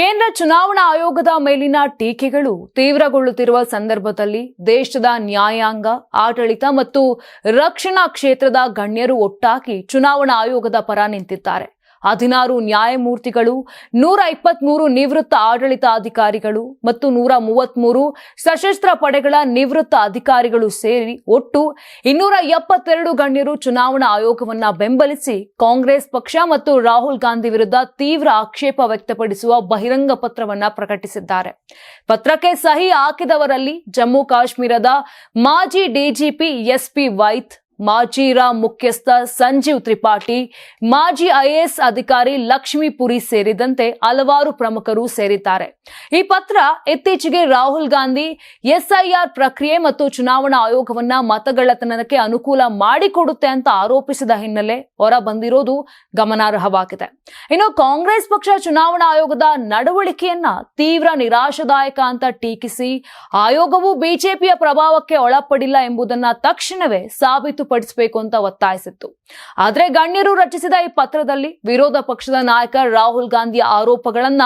ಕೇಂದ್ರ ಚುನಾವಣಾ ಆಯೋಗದ ಮೇಲಿನ ಟೀಕೆಗಳು ತೀವ್ರಗೊಳ್ಳುತ್ತಿರುವ ಸಂದರ್ಭದಲ್ಲಿ ದೇಶದ ನ್ಯಾಯಾಂಗ, ಆಡಳಿತ ಮತ್ತು ರಕ್ಷಣಾ ಕ್ಷೇತ್ರದ ಗಣ್ಯರು ಒಟ್ಟಾಗಿ ಚುನಾವಣಾ ಆಯೋಗದ ಪರ ನಿಂತಿದ್ದಾರೆ. ಹದಿನಾರು ನ್ಯಾಯಮೂರ್ತಿಗಳು, ನೂರ ಇಪ್ಪತ್ಮೂರು ನಿವೃತ್ತ ಆಡಳಿತಾಧಿಕಾರಿಗಳು ಮತ್ತು ನೂರ ಮೂವತ್ಮೂರು ಸಶಸ್ತ್ರ ಪಡೆಗಳ ನಿವೃತ್ತ ಅಧಿಕಾರಿಗಳು ಸೇರಿ ಒಟ್ಟು ಇನ್ನೂರ ಎಪ್ಪತ್ತೆರಡು ಗಣ್ಯರು ಚುನಾವಣಾ ಆಯೋಗವನ್ನ ಬೆಂಬಲಿಸಿ ಕಾಂಗ್ರೆಸ್ ಪಕ್ಷ ಮತ್ತು ರಾಹುಲ್ ಗಾಂಧಿ ವಿರುದ್ಧ ತೀವ್ರ ಆಕ್ಷೇಪ ವ್ಯಕ್ತಪಡಿಸುವ ಬಹಿರಂಗ ಪತ್ರವನ್ನ ಪ್ರಕಟಿಸಿದ್ದಾರೆ. ಪತ್ರಕ್ಕೆ ಸಹಿ ಹಾಕಿದವರಲ್ಲಿ ಜಮ್ಮು ಕಾಶ್ಮೀರದ ಮಾಜಿ ಡಿಜಿಪಿ ಎಸ್ಪಿ ವೈತ್ ಮಾಜಿ ರಾ ಮುಖ್ಯಸ್ಥ ಸಂಜೀವ್ ತ್ರಿಪಾಠಿ, ಮಾಜಿ ಐಎಎಸ್ ಅಧಿಕಾರಿ ಲಕ್ಷ್ಮೀಪುರಿ ಸೇರಿದಂತೆ ಹಲವಾರು ಪ್ರಮುಖರು ಸೇರಿದ್ದಾರೆ. ಈ ಪತ್ರ ಇತ್ತೀಚೆಗೆ ರಾಹುಲ್ ಗಾಂಧಿ ಎಸ್ಐಆರ್ ಪ್ರಕ್ರಿಯೆ ಮತ್ತು ಚುನಾವಣಾ ಆಯೋಗವನ್ನ ಮತಗಳ್ಳತನಕ್ಕೆ ಅನುಕೂಲ ಮಾಡಿಕೊಡುತ್ತೆ ಅಂತ ಆರೋಪಿಸಿದ ಹಿನ್ನೆಲೆ ಹೊರ ಬಂದಿರೋದು ಗಮನಾರ್ಹವಾಗಿದೆ. ಇನ್ನು ಕಾಂಗ್ರೆಸ್ ಪಕ್ಷ ಚುನಾವಣಾ ಆಯೋಗದ ನಡವಳಿಕೆಯನ್ನ ತೀವ್ರ ನಿರಾಶಾದಾಯಕ ಅಂತ ಟೀಕಿಸಿ, ಆಯೋಗವು ಬಿಜೆಪಿಯ ಪ್ರಭಾವಕ್ಕೆ ಒಳಪಡಿಲ್ಲ ಎಂಬುದನ್ನ ತಕ್ಷಣವೇ ಸಾಬೀತುಪಡಿಸಬೇಕು ಅಂತ ಒತ್ತಾಯಿಸಿತ್ತು. ಆದರೆ ಗಣ್ಯರು ರಚಿಸಿದ ಈ ಪತ್ರದಲ್ಲಿ ವಿರೋಧ ಪಕ್ಷದ ನಾಯಕ ರಾಹುಲ್ ಗಾಂಧಿಯ ಆರೋಪಗಳನ್ನ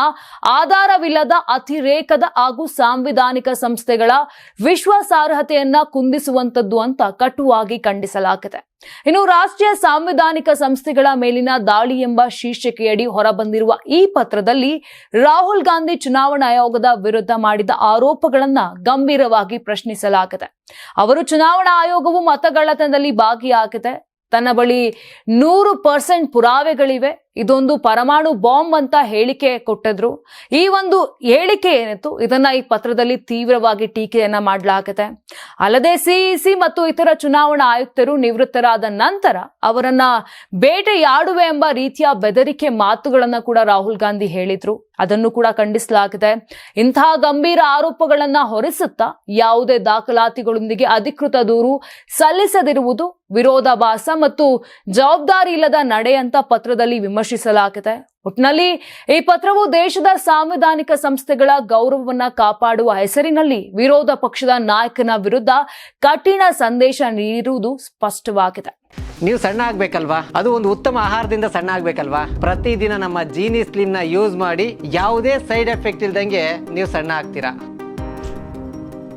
ಆಧಾರವಿಲ್ಲದ ಅತಿರೇಕದ ಹಾಗೂ ಸಾಂವಿಧಾನಿಕ ಸಂಸ್ಥೆಗಳ ವಿಶ್ವಾಸಾರ್ಹತೆಯನ್ನ ಕುಂದಿಸುವಂತದ್ದು ಅಂತ ಕಟುವಾಗಿ ಖಂಡಿಸಲಾಗಿದೆ. ಇನ್ನು ರಾಷ್ಟ್ರೀಯ ಸಾಂವಿಧಾನಿಕ ಸಂಸ್ಥೆಗಳ ಮೇಲಿನ ದಾಳಿ ಎಂಬ ಶೀರ್ಷಿಕೆಯಡಿ ಹೊರಬಂದಿರುವ ಈ ಪತ್ರದಲ್ಲಿ ರಾಹುಲ್ ಗಾಂಧಿ ಚುನಾವಣಾ ಆಯೋಗದ ವಿರುದ್ಧ ಮಾಡಿದ ಆರೋಪಗಳನ್ನ ಗಂಭೀರವಾಗಿ ಪ್ರಶ್ನಿಸಲಾಗಿದೆ. ಅವರು ಚುನಾವಣಾ ಆಯೋಗವು ಮತಗಳ್ಳತನದಲ್ಲಿ ಭಾಗಿಯಾಗಿದೆ. ತನ್ನ ಬಳಿ ನೂರು ಪರ್ಸೆಂಟ್ ಪುರಾವೆಗಳಿವೆ. ಇದೊಂದು ಪರಮಾಣು ಬಾಂಬ್ ಅಂತ ಹೇಳಿಕೆ ಕೊಟ್ಟಿದ್ರು. ಈ ಒಂದು ಹೇಳಿಕೆ ಏನಿತ್ತು? ಇದನ್ನ ಈ ಪತ್ರದಲ್ಲಿ ತೀವ್ರವಾಗಿ ಟೀಕೆಯನ್ನ ಮಾಡಲಾಗಿದೆ ಅಲ್ಲದೆ ಸಿಇಸಿ ಮತ್ತು ಇತರ ಚುನಾವಣಾ ಆಯುಕ್ತರು ನಿವೃತ್ತರಾದ ನಂತರ ಅವರನ್ನ ಬೇಟೆಯಾಡುವೆ ಎಂಬ ರೀತಿಯ ಬೆದರಿಕೆ ಮಾತುಗಳನ್ನ ಕೂಡ ರಾಹುಲ್ ಗಾಂಧಿ ಹೇಳಿದ್ರು. ಅದನ್ನು ಕೂಡ ಖಂಡಿಸಲಾಗಿದೆ. ಇಂತಹ ಗಂಭೀರ ಆರೋಪಗಳನ್ನ ಹೊರಿಸುತ್ತಾ ಯಾವುದೇ ದಾಖಲಾತಿಗಳೊಂದಿಗೆ ಅಧಿಕೃತ ದೂರು ಸಲ್ಲಿಸದಿರುವುದು ವಿರೋಧಾಭಾಸ ಮತ್ತು ಜವಾಬ್ದಾರಿ ಇಲ್ಲದ ನಡೆ ಅಂತ ಪತ್ರದಲ್ಲಿ ವಿಮರ್ಶಿಸಲಾಗಿದೆ ಒಟ್ನಲ್ಲಿ ಈ ಪತ್ರವು ದೇಶದ ಸಾಂವಿಧಾನಿಕ ಸಂಸ್ಥೆಗಳ ಗೌರವವನ್ನು ಕಾಪಾಡುವ ಹೆಸರಿನಲ್ಲಿ ವಿರೋಧ ಪಕ್ಷದ ನಾಯಕನ ವಿರುದ್ಧ ಕಠಿಣ ಸಂದೇಶ ನೀಡುವುದು ಸ್ಪಷ್ಟವಾಗಿದೆ. ನೀವು ಸಣ್ಣ ಆಗ್ಬೇಕಲ್ವಾ? ಅದು ಒಂದು ಉತ್ತಮ ಆಹಾರದಿಂದ ಸಣ್ಣ ಆಗ್ಬೇಕಲ್ವಾ? ಪ್ರತಿದಿನ ನಮ್ಮ ಜೀನಿ ಸ್ಲಿಮ್ನ ಯೂಸ್ ಮಾಡಿ ಯಾವುದೇ ಸೈಡ್ ಎಫೆಕ್ಟ್ ಇಲ್ದಂಗೆ ನೀವು ಸಣ್ಣ ಆಗ್ತೀರಾ?